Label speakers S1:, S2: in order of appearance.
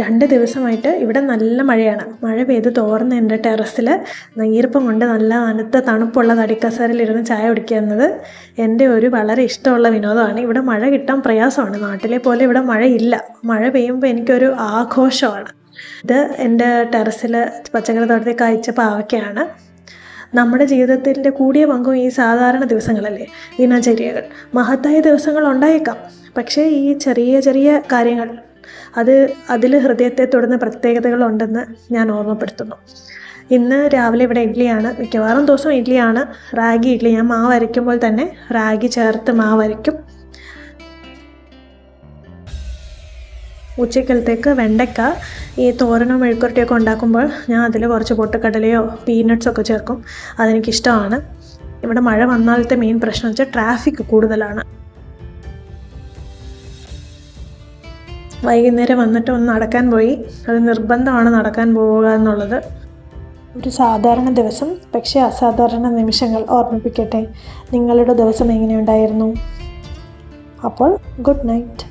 S1: രണ്ട് ദിവസമായിട്ട് ഇവിടെ നല്ല മഴയാണ്. മഴ പെയ്ത് തോർന്ന് എന്റെ ടെറസിൽ ഈർപ്പം കൊണ്ട് നല്ല അനുത്ത തണുപ്പുള്ള തടിക്കസേരയിലിരുന്ന് ചായ കുടിക്കുന്നത് എന്റെ ഒരു വളരെ ഇഷ്ടമുള്ള വിനോദമാണ്. ഇവിടെ മഴ കിട്ടാൻ പ്രയാസമാണ്. നാട്ടിലെ പോലെ ഇവിടെ മഴയില്ല മഴ പെയ്യുമ്പോൾ എനിക്കൊരു ആഘോഷമാണ്. ഇത് എന്റെ ടെറസിൽ പച്ചക്കറി തോട്ടത്തിൽ കായ്ച്ച പാവയ്ക്കയാണ്. നമ്മുടെ ജീവിതത്തിന്റെ കൂടിയ പങ്കും ഈ സാധാരണ ദിവസങ്ങളല്ലേ? ദിനചര്യകൾ. മഹത്തായ ദിവസങ്ങൾ ഉണ്ടായേക്കാം. പക്ഷേ ഈ ചെറിയ ചെറിയ കാര്യങ്ങൾ അത് അതിൽ ഹൃദയത്തെ തൊടുന്ന പ്രത്യേകതകളുണ്ടെന്ന് ഞാൻ ഓർമ്മപ്പെടുത്തുന്നു. ഇന്ന് രാവിലെ ഇവിടെ ഇഡ്ഡലിയാണ് മിക്കവാറും ദിവസവും ഇഡ്ഡലിയാണ് റാഗി ഇഡ്ഡലി ഞാൻ മാവ് അരയ്ക്കുമ്പോൾ തന്നെ റാഗി ചേർത്ത് മാവ് അരയ്ക്കും. ഉച്ചക്കലത്തേക്ക് വെണ്ടയ്ക്ക ഈ തോരനോ മെഴുക്കുരട്ടിയൊക്കെ ഉണ്ടാക്കുമ്പോൾ ഞാൻ അതിൽ കുറച്ച് പൊട്ടക്കടലയോ പീനട്ട്സൊക്കെ ചേർക്കും. അതെനിക്കിഷ്ടമാണ്. ഇവിടെ മഴ വന്നാലത്തെ മെയിൻ പ്രശ്നം വെച്ചാൽ ട്രാഫിക് കൂടുതലാണ്. വൈകുന്നേരം വന്നിട്ട് ഒന്ന് നടക്കാൻ പോയി. അത് നിർബന്ധമാണ് നടക്കാൻ പോവുക എന്നുള്ളത്. ഒരു സാധാരണ ദിവസം പക്ഷേ അസാധാരണ നിമിഷങ്ങൾ ഓർമ്മിപ്പിക്കട്ടെ. നിങ്ങളുടെ ദിവസം എങ്ങനെയുണ്ടായിരുന്നു? അപ്പോൾ ഗുഡ് നൈറ്റ്.